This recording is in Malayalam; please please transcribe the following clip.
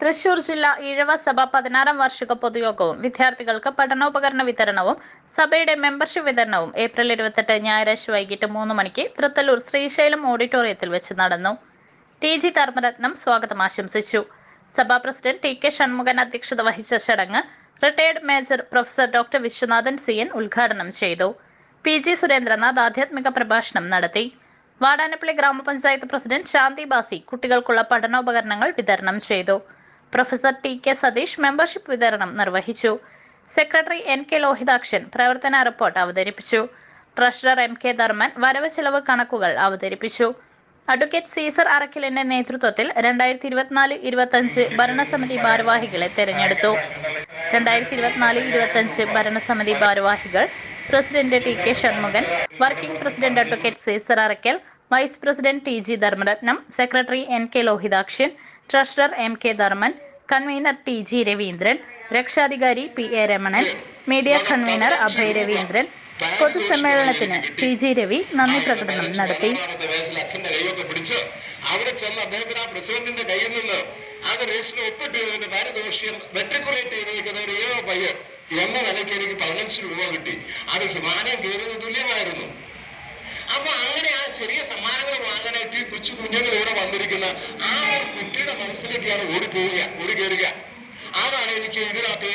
തൃശൂർ ജില്ല ഈഴവ സഭ പതിനാറാം വാർഷിക പൊതുയോഗവും വിദ്യാർത്ഥികൾക്ക് പഠനോപകരണ വിതരണവും സഭയുടെ മെമ്പർഷിപ്പ് വിതരണവും ഏപ്രിൽ ഇരുപത്തെട്ട് ഞായറാഴ്ച വൈകിട്ട് മൂന്ന് മണിക്ക് തൃത്തല്ലൂർ ശ്രീശൈലം ഓഡിറ്റോറിയത്തിൽ വെച്ച് നടന്നു. ടി. ജി. ധർമ്മരത്നം സ്വാഗതം ആശംസിച്ചു. സഭാ പ്രസിഡന്റ് ടി. കെ. ഷൺമുഖൻ അധ്യക്ഷത വഹിച്ച ചടങ്ങ് retired major professor doctor Viswanathan C. N. ഉദ്ഘാടനം ചെയ്തു. പി. ജി. സുരേന്ദ്രനാഥ് ആധ്യാത്മിക പ്രഭാഷണം നടത്തി. വാടാനപ്പള്ളി ഗ്രാമപഞ്ചായത്ത് പ്രസിഡന്റ് ശാന്തി ബാസി കുട്ടികൾക്കുള്ള പഠനോപകരണങ്ങൾ വിതരണം ചെയ്തു. Professor T K Satheesh membership വിതരണം നിർവഹിച്ചു. സെക്രട്ടറി എൻ കെ ലോഹിതാക്ഷൻ പ്രവർത്തന റിപ്പോർട്ട് അവതരിപ്പിച്ചു. ട്രഷറർ എം കെ ധർമ്മൻ വരവ് ചെലവ് കണക്കുകൾ അവതരിപ്പിച്ചു. അഡ്വക്കേറ്റ് സീസർ അറക്കിലിന്റെ നേതൃത്വത്തിൽ രണ്ടായിരത്തി ഇരുപത്തിനാല് ഇരുപത്തഞ്ച് ഭരണസമിതി ഭാരവാഹികളെ തെരഞ്ഞെടുത്തു. രണ്ടായിരത്തി ഇരുപത്തിനാല് ഇരുപത്തഞ്ച് ഭരണസമിതി ഭാരവാഹികൾ president T K Shanmukhan working president advocate Caesar Arakkal vice president T G Dharmaratnam secretary N K Lohithakshan treasurer M K Dharman convener T G Raveendran രക്ഷാധികാരി P A Ramanan media convener Abhay Raveendran. പൊതുസമ്മേളനത്തിന് C G Ravi നന്ദി പ്രകടനം നടത്തി. അവിടെ ചെന്ന് അദ്ദേഹത്തിന് ആ പ്രസിഡന്റിന്റെ കയ്യിൽ നിന്ന് അത് രജിസ്റ്റർ ഒപ്പിട്ട് ഇതിന്റെ പാരിതോഷ്യം മെട്രിക്കുലേറ്റ് ചെയ്തിരിക്കുന്ന ഒരു ഏഴോ പയ്യൻ എന്ന നിലയ്ക്ക് എനിക്ക് പതിനഞ്ച് രൂപ കിട്ടി അത് ഹിമാലയം കയറിയത് തുല്യമായിരുന്നു അപ്പൊ അങ്ങനെ ആ ചെറിയ സമ്മാനങ്ങൾ വാങ്ങാനായിട്ട് ഈ കൊച്ചു കുഞ്ഞുങ്ങൾ വന്നിരിക്കുന്ന ആ ഒരു കുട്ടിയുടെ മനസ്സിലേക്കാണ് ഓടിപ്പോവുക ഓടി കയറുക. അതാണ് എനിക്ക് ഇതിനകത്ത്